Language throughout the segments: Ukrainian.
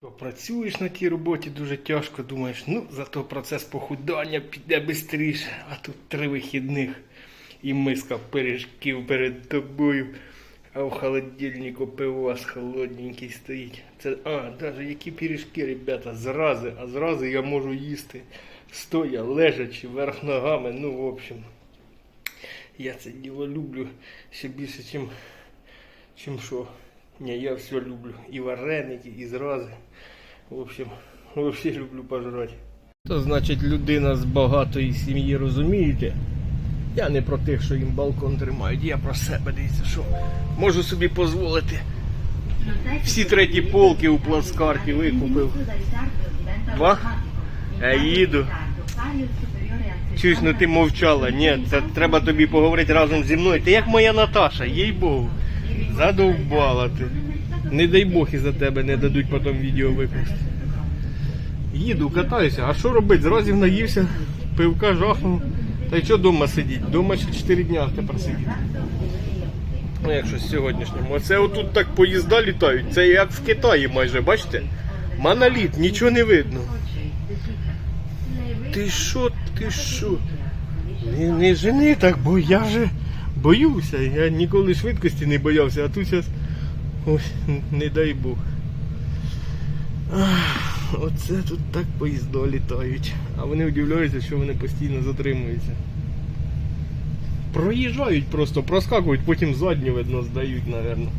Працюєш на тій роботі дуже тяжко, думаєш, ну зато процес похудання піде швидше, а тут три вихідних і миска пиріжків перед тобою, а в холодильнику пивас холодненький стоїть. Це, а, навіть які пиріжки, ребята, зрази, а зрази я можу їсти стоя, лежачи, вверх ногами, ну, в общем. Я це діло люблю ще більше, чим, чим що. Ні, я все люблю. І вареники, і зрази. В общем, взагалі люблю пожрати. То значить людина з багатої сім'ї, розумієте? Я не про тих, що їм балкон тримають, я про себе дивіться, що можу собі дозволити. Всі треті полки у плацкарті викупив. Ва? Я їду. Чуєш, ну ти мовчала. Ні, це треба тобі поговорити разом зі мною. Ти як моя Наташа, їй Богу. Задовбала ти. Не дай Бог і за тебе не дадуть потім відео викласти. Їду, катаюся, а що робити? Зразу наївся, пивка жахнув. Та й що вдома сидіти? Дома ще 4 дня тепер сидіти. Ну, якщо з сьогоднішнім. Оце отут так поїзда літають. Це як в Китаї майже, бачите? Моноліт, нічого не видно. Ти що, ти що? Не, не жени так, бо я же боюся. Я ніколи швидкості не боявся, а тут зараз ось не дай Бог. Ах, Оце тут так поїзда літають. А вони удивляються, що вони постійно затримуються. Проїжджають просто, проскакують, потім задню, видно, здають, напевно.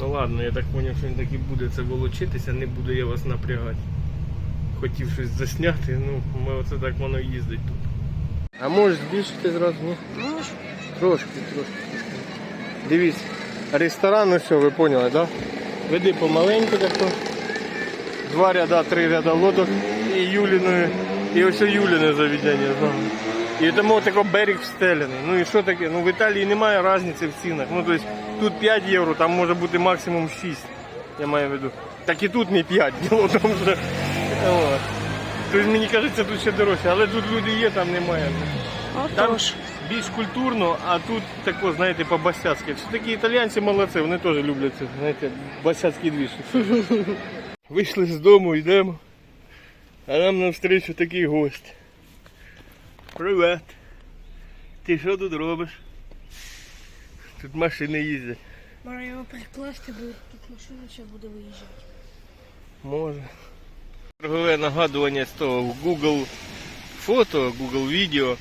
Ну ладно, я так зрозумів, що він так і буде це волочитися, не буду я вас напрягати. Хотів щось засняти, ну, ми оце так воно їздить тут. А можеш збільшити зразу? Ні? Можу. Трошки, трошки, трошки. Дивіться, ресторан, ну все, ви поняли, так? Да? Веди помаленьку тако. Два ряда, три ряда лодок і Юліною, і ось Юліне заведення знову. І тому тако берег встелений. Ну і що таке? Ну в Італії немає різниці в цінах. Ну тобто тут 5 євро, там може бути максимум 6. Я маю в виду. Так і тут не 5, діло в тому, що. От. Тобто мені кажеться, тут ще дорожче, але тут люди є, там немає. Там більш культурно, а тут тако, знаєте, по-басяцьки. Все такі італійці молодці, вони теж люблять це, знаєте, басяцький двіж. Вийшли з дому, йдемо. А нам навстрічу такий гость. Привет. Ти що тут робиш? Тут машини їздять. Може його перекласти, бо тут машина ще буде виїжджати. Може. Чергове нагадування з того в Google фото, Google відео.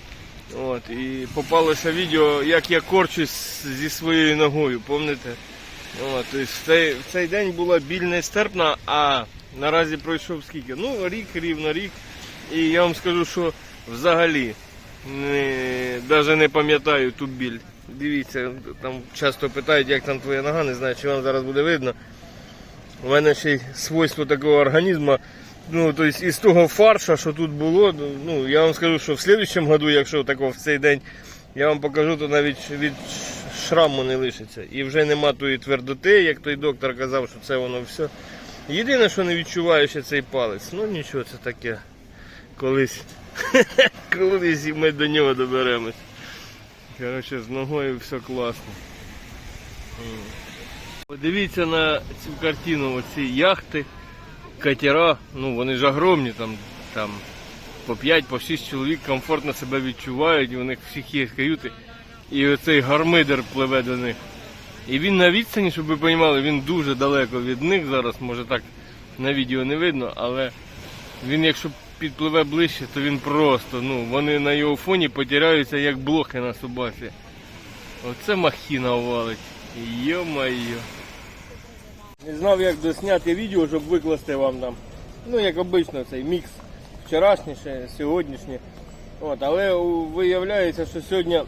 От, і попалося відео, як я корчусь зі своєю ногою, пам'ятаєте? От, тобто в, цей, в цей день була біль нестерпна, а наразі пройшов скільки? Ну, рік, рівно рік. І я вам скажу, що взагалі не, навіть не пам'ятаю ту біль. Дивіться, там часто питають, як там твоя нога, не знаю, чи вам зараз буде видно. У мене ще й свойство такого організму. Ну, то есть із того фарша, що тут було, ну, я вам скажу, що в слідчому году, якщо такого в цей день, я вам покажу, то навіть від шраму не лишиться. І вже нема тої твердоти, як той доктор казав, що це воно все. Єдине, що не відчуваю ще цей палець. Ну нічого, це таке. Колись. Колись ми до нього доберемось. Коротше, з ногою все класно. Подивіться на цю картину, оці яхти, катера, ну вони ж огромні, там, там по 5, по 6 чоловік комфортно себе відчувають, і у них всіх є каюти. І оцей гармидер пливе до них. І він на відстані, щоб ви розуміли, він дуже далеко від них зараз, може так на відео не видно, але він якщо підпливе ближче, то він просто, ну, вони на його фоні потеряються як блохи на собаці. Оце махіна валить. Йо-майо. Не знав, як досняти відео, щоб викласти вам там. Ну, як обично, цей мікс вчорашніше, сьогоднішнє. От, але виявляється, що сьогодні,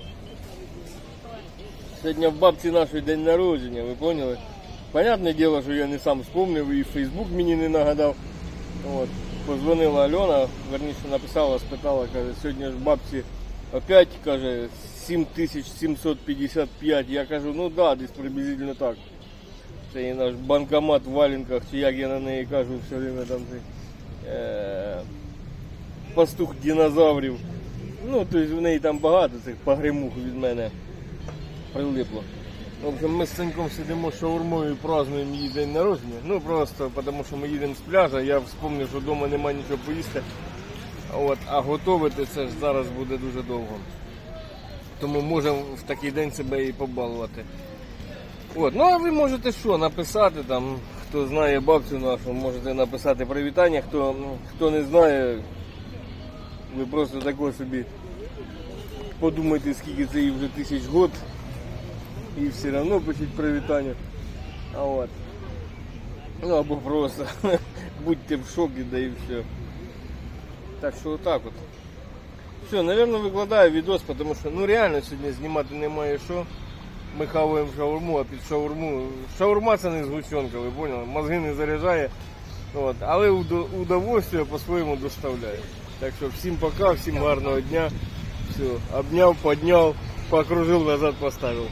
сьогодні в бабці нашої день народження, ви поняли? Понятне діло, що я не сам вспомнив і Фейсбук мені не нагадав. От, позвонила Альона, верніше написала, спитала, каже, сьогодні ж бабці опять каже 7755. Я кажу, ну да, десь приблизительно так. Це і наш банкомат в валенках, чи як я на неї кажу все время там е, пастух динозаврів. Ну, тобто в неї там багато цих погремух від мене прилипло. В общем, ми з Саньком сидимо шаурмою і празднуємо її день народження. Ну просто тому що ми їдемо з пляжа, я вспомнив, що вдома немає нічого поїсти. От, а готувати це ж зараз буде дуже довго. Тому можемо в такий день себе і побалувати. От, ну а ви можете що, написати там, хто знає бабцю нашу, можете написати привітання, хто, ну, хто не знає, ви просто також собі подумайте, скільки це їй вже тисяч год, і все одно пишіть привітання. А от. Ну або просто будьте в шокі, да і все. Так що отак от. Все, наверное, викладаю відос, тому що ну реально сьогодні знімати немає що. Ми хаваємо шаурму, а під шаурму. Шаурма це не згущенка, ви поняли? Мозги не заряджає. От. Але удо- удовольствие по-своєму доставляє. Так що всім пока, всім гарного дня. Все, обняв, подняв, покружив, назад поставив.